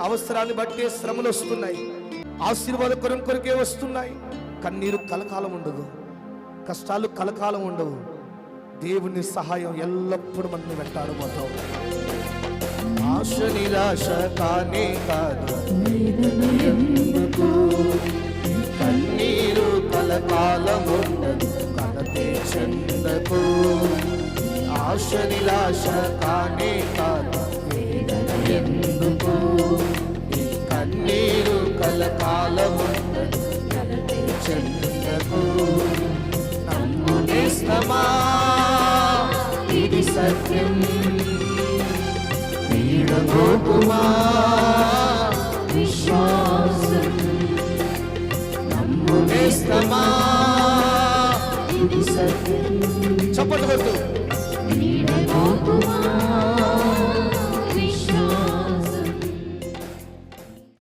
అవసరాన్ని బట్టి శ్రమలు వస్తున్నాయి. ఆశీర్వాద కొరం కొరకే వస్తున్నాయి. కన్నీరు కలకాలం ఉండదు. కష్టాలు కలకాలం ఉండవు. దేవుని సహాయం ఎల్లప్పుడూ మనల్ని పెట్టాడు ఆశ నిరాశ కానే కాదు. ఎందుకు కన్నీరు కలకాలం ఉండదు. కనతే చెందకు. ఆశ నిరాశ కానే కాదు. ఎందుకు ఇది సత్యం వీడబోకుమా విశ్వాసం నమ్ము నేస్తమా ఇది సత్యం చప్పట్లు కొట్టు.